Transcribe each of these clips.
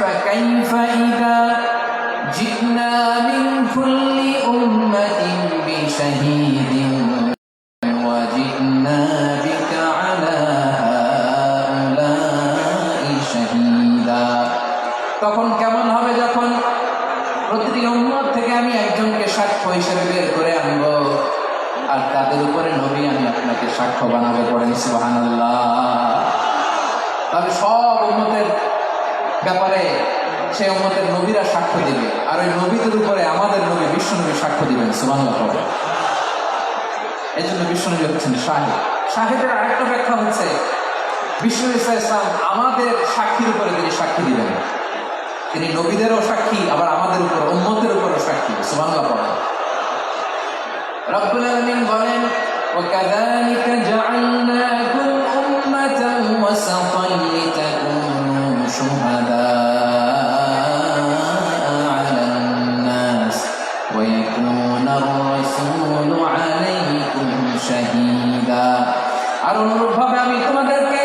فكيف إذا جئنا من كل أمة بشهيد বিশ্বনবী সাক্ষ্য দিবেন সুবহানাল্লাহ পড়ে এই জন্য বিশ্বনবী হচ্ছেন শাহিদ শাহিদের আরেকটা ব্যাখ্যা হচ্ছে বিষ্ণু ইসা ইসলাম আমাদের সাক্ষীর উপরে তিনি সাক্ষী দিবেন তিনি নবীদেরও সাক্ষী আবার আমাদের উপর উম্মতের উপরও সাক্ষী সুবহানাল্লাহ পড়ে রব্বুল আলামিন বলেন وكذلك جعلناكم أمة وسطا لتكونوا شهداء না আর অনুরূপভাবে আমি তোমাদেরকে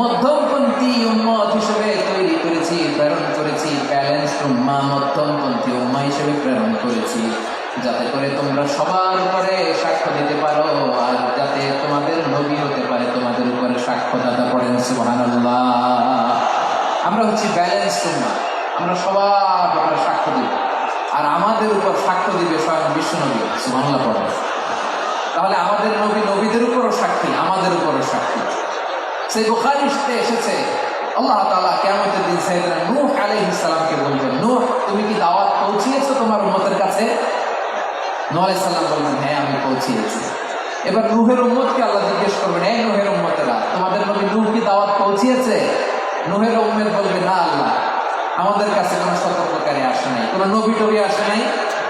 মধ্যমপন্থী উম্মত হিসেবে তৈরি করেছি, প্রেরণ করেছি ব্যালেন্সড উম্মা, মধ্যমপন্থী উম্মা হিসেবে প্রেরণ করেছি। যাতে করে তোমরা সবার উপরে সাক্ষ্য দিতে পারো, আর যাতে তোমাদের নবী হতে পারে, তোমাদের উপরে সাক্ষ্যদাতা পড়েন সুবহানাল্লাহ। আমরা হচ্ছি ব্যালেন্স উম্মা, আমরা সবার উপরে সাক্ষ্য দিব, আর আমাদের উপর সাক্ষ্য দিবে স্বয়ং বিশ্বনবী, সুবহানাল্লাহ পড়েন তাহলে আমাদের নবী নবীদের উপরও সাক্ষী, আমাদের উপরও সাক্ষী। সেই বুখারিতে এসেছে, আল্লাহ তাআলা কিয়ামতের দিন সাইয়েদনা নূহ আলাইহিস সালামকে বলবেন, নূহ, তুমি কি দাওয়াত পৌঁছিয়েছো তোমার উম্মতের কাছে? নূহ আলাইহিস সালাম বলবেন হ্যাঁ আমি পৌঁছিয়েছি। এবার নূহের উম্মতকে আল্লাহ জিজ্ঞেস করবেন, এই নূহের উম্মতেরা, তোমাদের নবী নূহ কি দাওয়াত পৌঁছিয়েছে? নূহের উম্মের বলবে, না আল্লাহ, আমাদের কাছে কোনো সতর্ককারী আসে নাই, কোনো নবী টবি আসে নাই।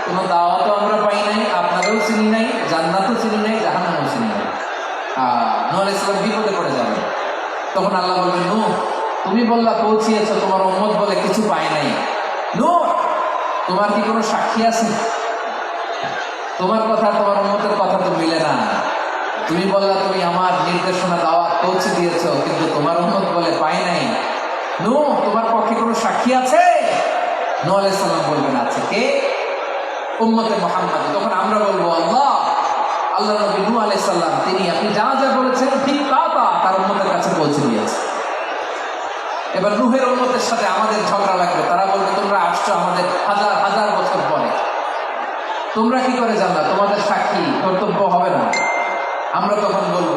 কোনো দাওয়াতও আমরা পাই নাই আপনারাও চিনি নাই, জান্নাতও চিনি নাই, জাহান্নামও চিনি নাই। আহ নূহ আলাইহিস সালাম বিপদে পড়ে যাবে। তখন আল্লাহ বলবেন, নূহ, তুমি বললা পৌঁছিয়েছো, তোমার উম্মত বলে কিছু পাই নাই। নূহ, তোমার কি কোনো সাক্ষী আছে? তোমার কথা, তোমার উন্মতের কথা তো মিলে না। তুমি বললা, তুমি আমার নির্দেশনা, দাওয়াত পৌঁছে দিয়েছ, কিন্তু তোমার উন্মত বলে পাই নাই। নু তোমার পক্ষে কোনো সাক্ষী আছে? নু আলাইসাল্লাম বলবেন, আছে কে? উম্মতে মোহাম্মদ। তখন আমরা বলব, আল্লাহ আল্লাহ নবী নু আলাইসাল্লাম তিনি আপনি যা যা বলেছেন ঠিক তা তা তার উন্মতের কাছে পৌঁছে দিয়েছে। এবার রুহের উন্মতের সাথে আমাদের ঝগড়া লাগবে। তারা বলবে, তোমরা আসছো আমাদের হাজার হাজার বছর পরে। তোমরা কি করে জানলা? তোমাদের সাক্ষী, কর্তব্য হবে না। আমরা তখন বলব,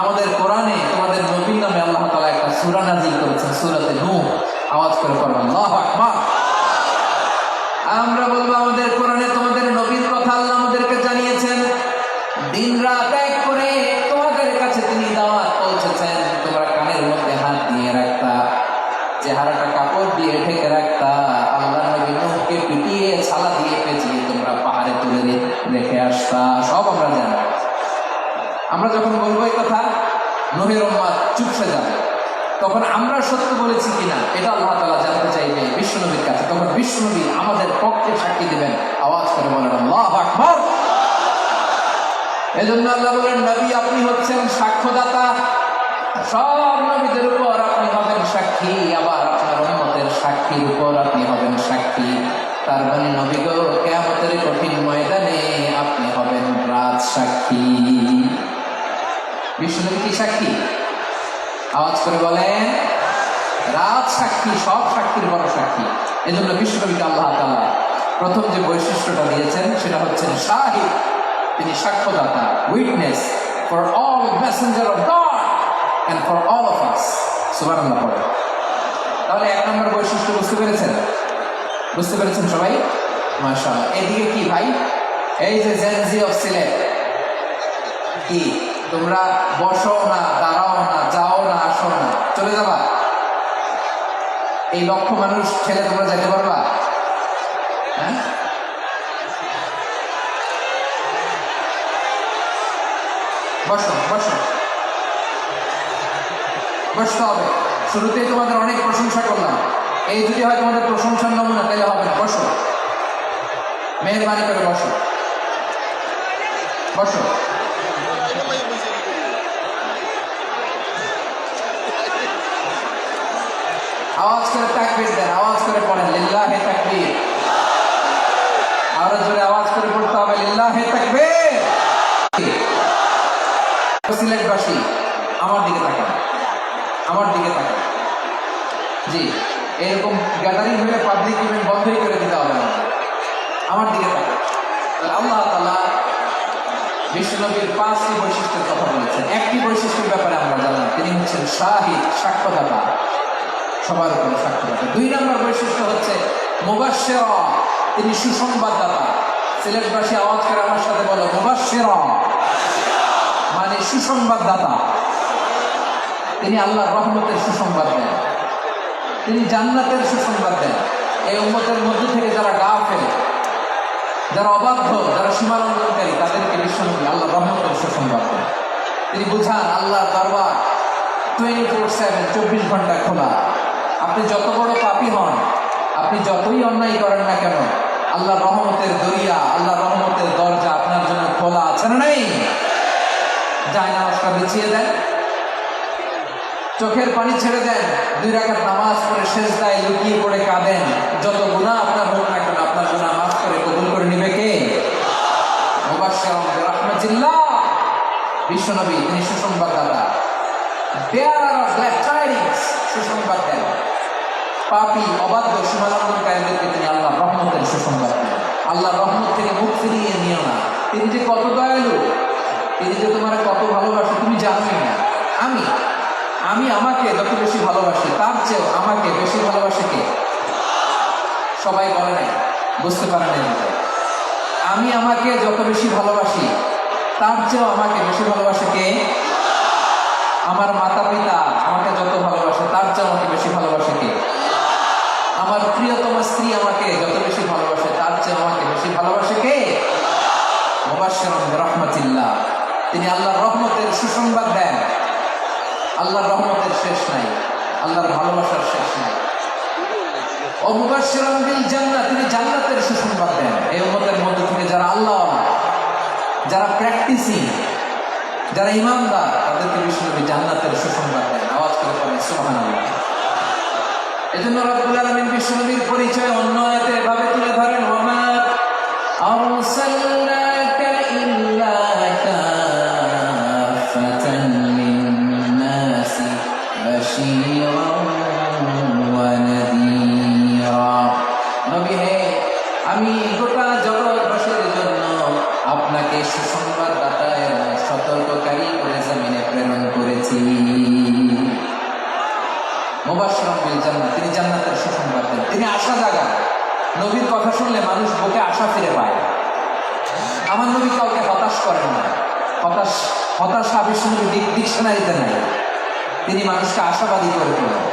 আমাদের কোরআনে তোমাদের নবীর নামে আল্লাহ তালা একটা সুরা নাজিল করেছেন, সুরাতে নূহ। আওয়াজ করে পড়বেন আমরা বলব, আমাদের কোরআনে নবীর উম্মাদ চুপসে যাবে। তখন আমরা সত্য বলেছি কিনা, এটা আল্লাহ তালা জানতে চাইবে বিশ্বনবীর কাছে। তখন বিশ্বনবী আমাদের পক্ষে সাক্ষী দেবেন। আওয়াজ করে বলেন, আল্লাহ আকবর! এজন্য আল্লাহ বলেন, নবী, আপনি হচ্ছেন সাক্ষ্যদাতা। সব নবীদের উপর আপনি হবেন সাক্ষী। আবার আপনার উন্মতের সাক্ষীর উপর আপনি হবেন সাক্ষী। তার মানে নবী গো, কেয়ামতের কঠিন ময়দানে আপনি হবেন রাজ সাক্ষী। বিষ্ণু কি সাক্ষী? আওয়াজ করে বলেন, রাজ সাক্ষী, সব সাক্ষীর বড় সাক্ষী। এজন্য বিশ্বনবীকে আল্লাহ তাআলা প্রথম যে বৈশিষ্ট্যটা দিয়েছেন, সেটা হচ্ছেন শাহিদ তিনি সাক্ষ্যদাতা witness for all messenger of God and for all of us সুবহানাল্লাহ, পড়ে। তাহলে এক নম্বর বৈশিষ্ট্য বুঝতে পেরেছেন? বুঝতে পেরেছেন সবাই? মাশাআল্লাহ। এদিকে কি ভাই? এই যে জেনজি অফ সিলেট কি? তোমরা বসো না, দাঁড়াও না, যাও না, আসো না। চলে যাবা? এই লক্ষ মানুষ ছেলে তোমরা যেতে পারবা? হ্যাঁ? বসো বসো। বসতে হবে। শুরুতেই তোমাদের অনেক প্রশংসা করলাম। এই যদি হয় তোমাদের প্রশংসার নমুনা, তাহলে হবে না। বসো। মেহরবানি করে বসো। বসো। আওয়াজ করে তাকবির দেন, আওয়াজ করে পড়েন, লিল্লাহে তাকবির। আরও জোরে আওয়াজ করে পড়তে হবে, লিল্লাহে তাকবির। সিলেটবাসী, আমার দিকে তাকান, আমার দিকে তাকান। জি, এরকম গ্যাদারিং হলে পাবলিক ইভেন্ট বন্ধই করে দিতে হবে আমার দিকে তাকান। আল্লাহ তালা বিশ্বনবীর পাঁচটি বৈশিষ্ট্যের কথা বলেছেন। একটি বৈশিষ্ট্যের ব্যাপারে আমরা জানলাম, তিনি হচ্ছেন শাহিদ, সাক্ষ্যদাতা। সবার উপরে সাক্ষ্যদাতা দুই নম্বর বৈশিষ্ট্য হচ্ছে মুবাশ্শের তিনি সুসংবাদদাতা। সিলেটবাসী আওয়াজ করে আমার সাথে বলো মুবাশ্শের মানে সুসংবাদদাতা। তিনি আল্লাহর রহমতের সুসংবাদ দেন। তিনি জান্নাতের সুসংবাদ দেন। এই উম্মতের মধ্যে থেকে যারা গা ফেলে যারা অবাধ্য, যারা সীমালঙ্ঘনকারী, তাদেরকে বিশ্বনবী আল্লাহ রহমতের সুসংবাদ দেন। তিনি বুঝান আল্লাহ দরবার টোয়েন্টি ফোর সেভেন চব্বিশ ঘণ্টা খোলা। আপনি যত বড় পাপী হন, আপনি যতই অন্যায় করেন না কেন আল্লাহ রহমতের দরিয়া আল্লাহ রহমতের দরজা আপনার জন্য খোলা আছে না নেই? যায় নামাজটা বিছিয়ে দেন। চোখের পানি ছেড়ে দেন, দুই রাকাত নামাজ পড়ে শেষ দায় লুকিয়ে পড়ে কাঁদেন। যত গুণা আপনার হোক না কেন, আপনার গুণা মাফ করে কবুল করে নিবে কে? বিশ্বনবী, তিনি সুসংবাদদাতা। বেয়ারার অফ গ্ল্যাড টাইডিংস সুসংবাদ দেন পাপী, অবাধ্য সীমালঙ্ঘনকারীদেরকে তিনি আল্লাহ রহমতের সুসংবাদ আল্লাহ রহমত থেকে মুখ ফিরিয়ে নিও না। তিনি যে কত দয়ালু, তিনি যে তোমার কত ভালোবাসে, তুমি জানোই না। আমি আমি আমাকে যত বেশি ভালোবাসি, তার চেয়েও আমাকে বেশি ভালোবাসে কে? সবাই বলে নাই, বুঝতে পারে নাই আমি আমাকে যত বেশি ভালোবাসি, তার চেয়েও আমাকে বেশি ভালোবাসে কে? আমার মাতা পিতা আমাকে যত ভালোবাসে। প্রিয়তম স্ত্রী আমাকে যত বেশি ভালোবাসে, তার চেয়ে আমাকে বেশি ভালোবাসে কে? মুবাশশিরাম বিরহমাতিল্লাহ। তিনি আল্লাহর রহমতের সুসংবাদ দেন। আল্লাহর রহমতের শেষ নাই, আল্লাহর ভালোবাসার শেষ নাই। ও মুবাশশিরাম বিল জান্নাত তিনি জান্নাতের সুসংবাদ দেন। এই উম্মতের মধ্যে থেকে যারা আল্লাহ, যারা প্র্যাকটিসিং যারা ইমানদার তাদেরকে জান্নাত, তিনি জান্নাতের সুসংবাদ দেন। তিনি আশা জাগান। নবীর কথা শুনলে মানুষ বুকে আশা ফিরে পায়। আমার নবী কাউকে হতাশ করেন না। হতাশ, হতাশা ডিক ডিকশনারিতে নাই। তিনি মানুষকে আশাবাদী করে তোলেন।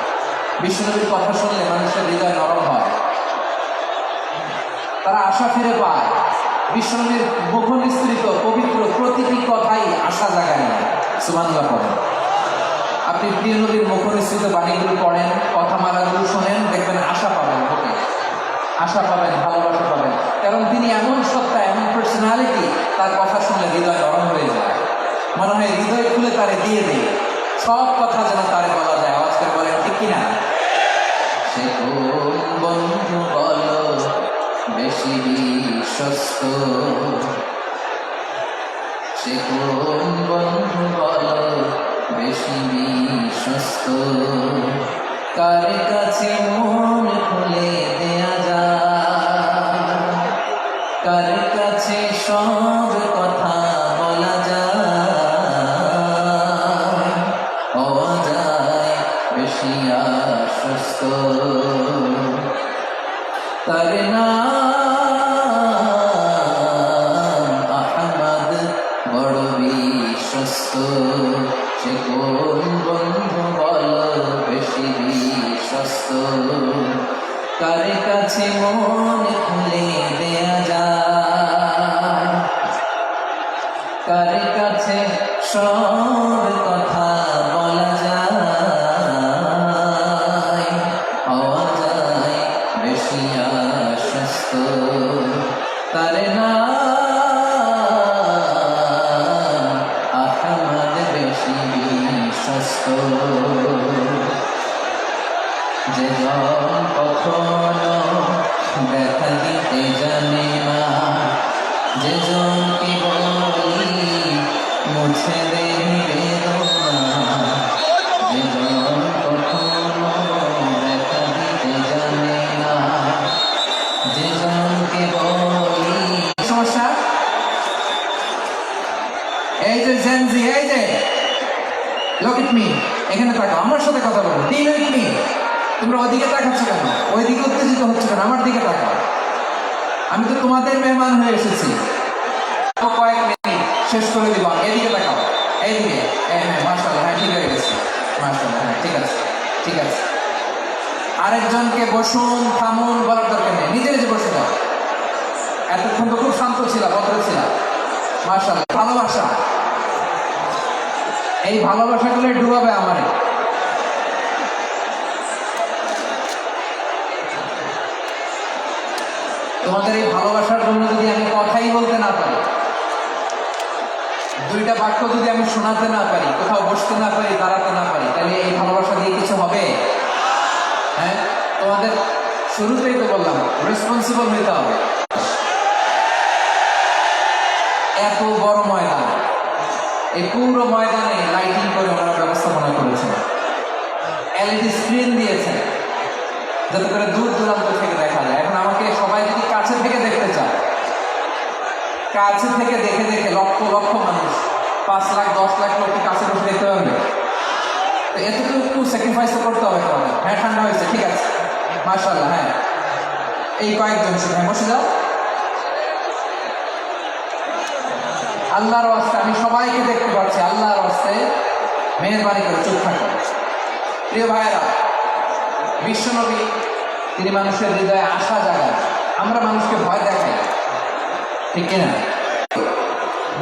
বিষ্ণুনবীর কথা শুনলে মানুষের হৃদয় নরম হয়। তারা আশা ফিরে পায়। বিষ্ণুনবীর মুখ নিঃসৃত পবিত্র প্রতিটি কথাই আশা জাগায় না সুমানুল্লাহ পড়েন আপনি প্রিয় নবীর মুখ নিঃসৃত বাণীগুলো পড়েন কথামালাগুলো শোনেন, দেখবেন আশা পাবেন, ওকে। আশা পাবেন, ভালোবাসা পাবেন। কারণ তিনি এমন সত্তা, এমন পার্সোনালিটি তার কথা শুনে হৃদয় নরম হয়ে যায়। মনে হয় হৃদয় খুলে তারে দিয়ে দেয়। সব কথা যেন তারে বলা যায়। আওয়াজ বলেন, ঠিক কিনা? সে বন্ধু বলো, বেশি বিশ্বস্ত? সে বন্ধু বলো বেশি বিশ্বস্ত। কার কাছে মন খুলে দেয়া যায়? কার কাছে সব কথা বলা আমার সাথে কথা বলো। দিন উইথ মি তোমরা ওইদিকে তাকাচ্ছ কেন? ওইদিকে উত্তেজিত হচ্ছে কেন? আমার দিকে তাকাও। আমি তো তোমাদের মেহমান হয়ে এসেছি। কয়েক মিনিট শেষ করে দিব। এদিকে হ্যাঁ, মার্শাল হ্যাঁ ঠিক হয়ে গেছে। মার্শাল হ্যাঁ ঠিক আছে। ঠিক আছে। আরেকজনকে বসুন, থামুন, বলার দরকার নেই। নিজে নিজে বসে দাও এতক্ষণ তো খুব শান্ত ছিলাম ভদ্র ছিলাম। মার্শাল ভালোবাসা। এই ভালোবাসাগুলো ডুবাবে আমার। তোমাদের এই ভালোবাসার জন্য যদি আমি কথাই বলতে না পারি, দুইটা বাক্য যদি আমি শোনাতে না পারি, কোথাও বসতে না পারি, দাঁড়াতে না পারি, তাহলে এই ভালোবাসা দিয়ে কিছু হবে? হ্যাঁ? তোমাদের শুরুতেই তো বললাম রেসপন্সিবল হইতে হবে। এত বড় ময়দান, এই পুরো ময়দানে লাইটিং করে ওনারা ব্যবস্থাপনা করেছেন এলইডি স্ক্রিন দিয়েছেন যাতে করে দূর দূরান্ত থেকে দেখা যায় এখন আমাকে সবাই যদি কাছে থেকে দেখতে চায় কাছে থেকে দেখে দেখে লক্ষ লক্ষ মানুষ। পাঁচ লাখ, দশ লাখ লোককে কাছে বসে দেখতে পারবে তো এতটুকু স্যাক্রিফাইস করতে হবে তোমাদের। হ্যাঁ ঠান্ডা হয়েছে, ঠিক আছে। মার্শাল্লাহ হ্যাঁ। এই কয়েকজন শুধু হ্যাঁ বসে যাও। আল্লাহর ওয়াস্তে আমি সবাইকে দেখতে পাচ্ছি আল্লাহর ওয়াস্তে মেহরবানি করে চুপ থাকো। প্রিয় ভাইয়েরা, বিশ্বনবী, তিনি মানুষের হৃদয়ে আশা জাগায়। আমরা মানুষকে ভয় দেখাই। ঠিক কিনা?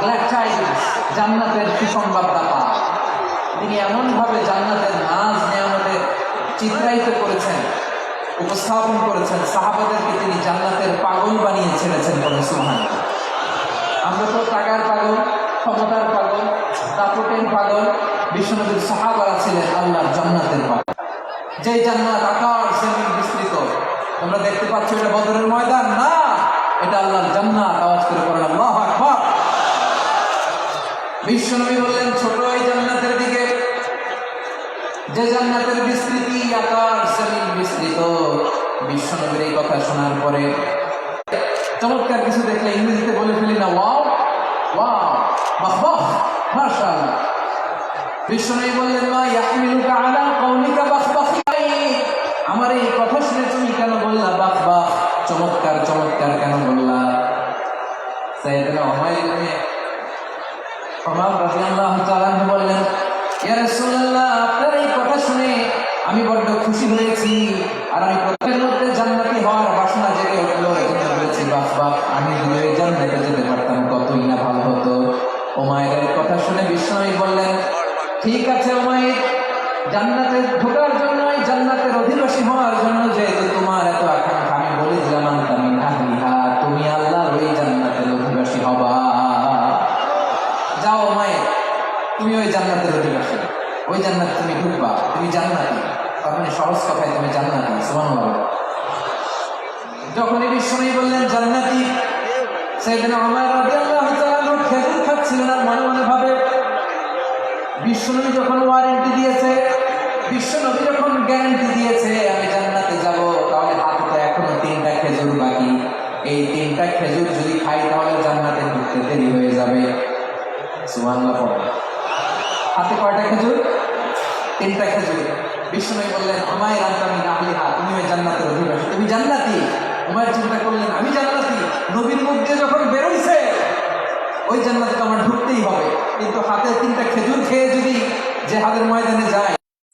glad জান্নাতের সুসংবাদদাতা তিনি এমনভাবে জান্নাতের নাজ নিয়ামতের চিত্রায়িত করেছেন, উপস্থাপন করেছেন, সাহাবাদেরকে তিনি জান্নাতের পাগল বানিয়ে ছেড়েছেন বলে সুহান আমরা তো টাকার পাগল, ক্ষমতার পাগল, দাপটের পাগল, বিশ্বনবীর সাহাবারা ছিলেন আল্লাহর জান্নাতের পাগল। যে জান্নাত আকার জমিন বিস্তৃত, তোমরা দেখতে পাচ্ছ এটা বদরের ময়দান না, এটা আল্লাহর জান্নাত, আওয়াজ করে করেন আল্লাহ বিশ্বনবী বললেন ছোট এই জান্নাতের দিকে। যে জান্নাতের বিস্তৃতি, আকার জমিন বিস্তৃত। বিশ্বনবীর এই কথা শোনার পরে চমৎকার কিছু দেখলে ইংরেজিতে বলে ফেলি না, ওয়াও ওয়াও, বাহ মাশাআল্লাহ। বিশ্বনবী বললেন মা ইয়াহমিলুকা আলা কওলিকা বাহ আমার এই কথা শুনে তুমি কেন বললা, বাহ বাহ? চমৎকার চমৎকার কেন বললা? সাইয়েদনা উমাইর ওমর রাদিয়াল্লাহু বললেন আপনার এই কথা শুনে আমি বড্ড খুশি হয়েছি। আর আমি প্রত্যেকের মধ্যে জান্নাতি হওয়ার বাসনা জেগে উঠল। এজন্য বলেছি, বাহ বাহ, আমি যদি জান্নাতে যেতে পারতাম, কতই না ভালো হতো। ওমায়ের এই কথা শুনে বিষ্ণু বললেন, ঠিক আছে ওমায়ের, জান্নাতে ঢোকার জন্য জান্নাতের অধিবাসী হওয়ার জন্য যেহেতু তোমার এত আকাঙ্ক্ষা, আমি বলে দিলাম আমি আহলিহা তুমি আল্লাহর ওই জান্নাতের অধিবাসী হবা যাও মায়ের তুমি ওই জান্নাতের অধিবাসী ওই জান্নাত তুমি ঢুকবা। তুমি জান্নাতি। তার মানে সহজ কথায় তুমি জান্নাতি সমান যখনই বিশ্বনবী বললেন, জান্নাতি। সেদিন আমার খেজুর খাচ্ছিলেন আর মনে মনে ভাবে বিশ্বনবী যখন ওয়ারেন্টি দিয়েছে বিশ্বনবী যখন গ্যারান্টি দিয়েছে, আমি জান্নাতে যাব, তাহলে হাতে এখনও তিনটা খেজুর বাকি। এই তিনটা খেজুর যদি খাই, তাহলে জান্নাতে ঢুকতে দেরি হয়ে যাবে। পড়ে। হাতে কয়টা খেজুর? তিনটা খেজুর। বিশ্বনবী বললেন, আমায় রান্তামি নাহলিহা তুমি ওই জান্নাতের অধিবাসী। তুমি জান্নাতি? উমায়ের চিন্তা করলেন, আমি জান্নাতি। নবীর মুখ দিয়ে যখন বেরোইছে, ওই জান্নাতে তো আমার ঢুকতেই হবে। কিন্তু হাতে তিনটা খেজুর খেয়ে যদি যে হাতের ময়দানে যায়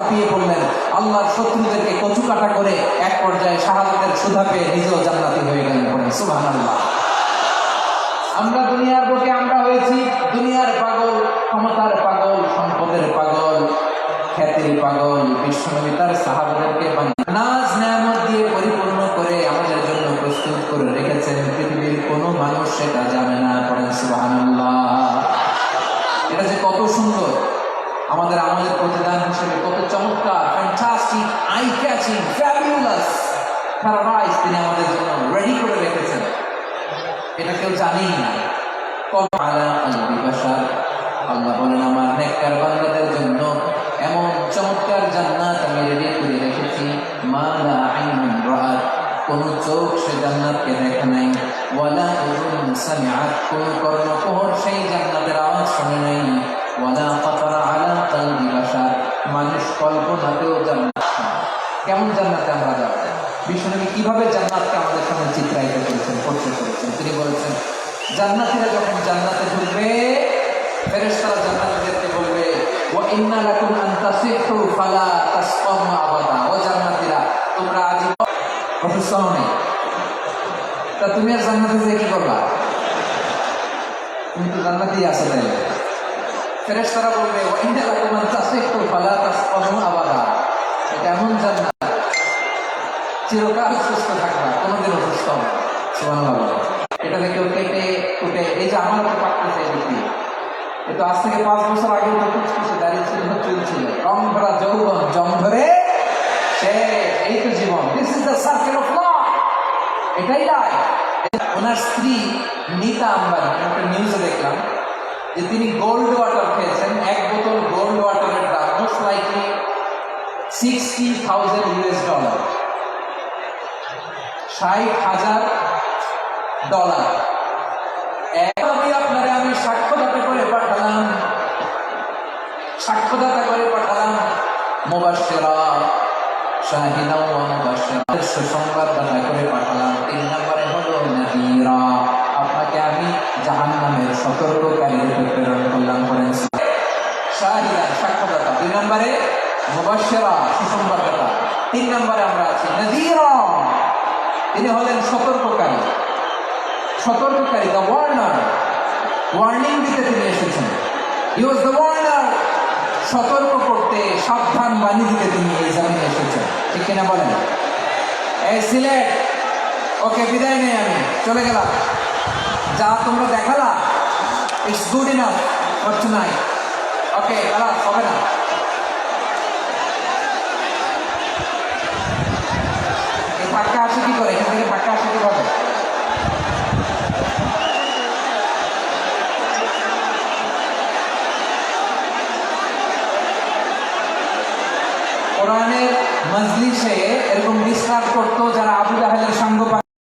পিয়ে পড়লেন আল্লাহর শত্রুদেরকে কচু কাটা করে এক পর্যায়ে শাহাদাতের সুধা পেয়ে নিজেও জান্নাতি হয়ে গেলেন পড়েন সুবহানাল্লাহ। আমরা দুনিয়ার বুকে আমরা হয়েছি দুনিয়ার পাগল, ক্ষমতার পাগল, সম্পদের পাগল, খ্যাতির পাগল বিশ্বনবী তার সাহাবাদেরকে নাজ নেয়ামত দিয়ে পরিপূর্ণ করে আমাদের জন্য প্রস্তুত করে রেখেছেন পৃথিবীর কোনো মানুষ সেটা জানে না সুবহানাল্লাহ। এটা যে কত সুন্দর। আমাদের আমাদের প্রতিদান হিসেবে কত চমৎকার ফ্যান্টাস্টিক আই ক্যাচিং ফ্যাবুলাস তিনি আমাদের জন্য রেডি করে রেখেছেন এটা কেউ জানেই না। আল্লাহ বলেন, আমার নেককার বান্দাদের জন্য এমন চমৎকার জান্নাত আমি রেডি করে রেখেছি। মা লা আইনুন চোখ সে জান্নাতকে দেখে নাই। ওয়ালা উযুন সামিআত। কোন কর্ণকুহর সেই জান্নাতের আওয়াজ শুনে নাই। ওয়ালা ফাতারা আলা কলবি বাশার মানুষ কল্পনাতেও জান্নাত কেমন জান্নাতে আমরা যাব? বিষ্ণুনবী কীভাবে জান্নাতকে আমাদের সামনে চিত্রায়িত করেছেন পরিচয় করেছেন? তিনি বলেছেন, জান্নাতীরা যখন জান্নাতে ঢুকবে, ফেরেশতারা জান্নাতীদেরকে বলবে, ওয়া ইন্না লাকুম আন তাসিহু ফালা তাসকামু আবাদা। ও জান্নাতীরা, তোমরা আজীবন অসুস্থ নাই। তা তুমি আর জান্নাতে যেয়ে কি করবা? তুমি তো জান্নাতেই আছো তাইলে। ফেরেশতারা বলবে ও ইন্না লাকুম আন তাসিহু ফালা তাসকামু আবাদা। এটা এমন জান্নাত। চিরকাল সুস্থ থাকবা কোনোদিন অসুস্থ হবে সুবহানাল্লাহ বলো। এটাকে কেউ কেটে কুটে এই যে আমার তো পাকতেছে এই দিক দিয়ে। এ তো আজ থেকে পাঁচ বছর আগে তো কুচকুচে দাঁড়িয়ে ছিল চুল ছিল। রং ভরা যৌবন জং ধরে সে, এই তো জীবন। This is the circle of life এটাই লাইফ ওনার স্ত্রী নিতা আম্বানি, আমি একটা নিউজে দেখলাম যে তিনি গোল্ড ওয়াটার খেয়েছেন, এক বোতল গোল্ড ওয়াটারের দাম most likely sixty thousand US dollar ষাট হাজার ডলার। আমি আপনারে আমি সাক্ষ্যদাতা করে পাঠালাম। সাক্ষ্যদাতা করে পাঠালাম। হলো নাযীরা আপনাকে আমি জাহান্নামের সতর্ককারী রূপে প্রেরণ করলাম করেন শাহিদা সাক্ষ্যদাতা। দুই নম্বরে মুবাশশিরা সুসংবাদদাতা তিন নম্বরে আমরা আছি নাযীরা তিনি হলেন সতর্ককারী। সতর্ককারী দ্য ওয়ার্নার ওয়ার্নিং দিতে তিনি এসেছেন। হি ওয়াজ দ্য ওয়ার্নার সতর্ক করতে, সাবধান বাণী দিতে তিনি এই জামিনে এসেছেন। ঠিক কিনা বলেন? এই সিলেট, ওকে, বিদায় নেই আমি। চলে গেলাম। যা তোমরা দেখালা it's good enough for tonight okay খালাস হবে না। ধাক্কা আসে কি করে? এখান থেকে ধাক্কা আসে কীভাবে? কোরআনের মজলিসে এরকম বিশ্বাস করতো যারা আবু জাহেলের সঙ্গ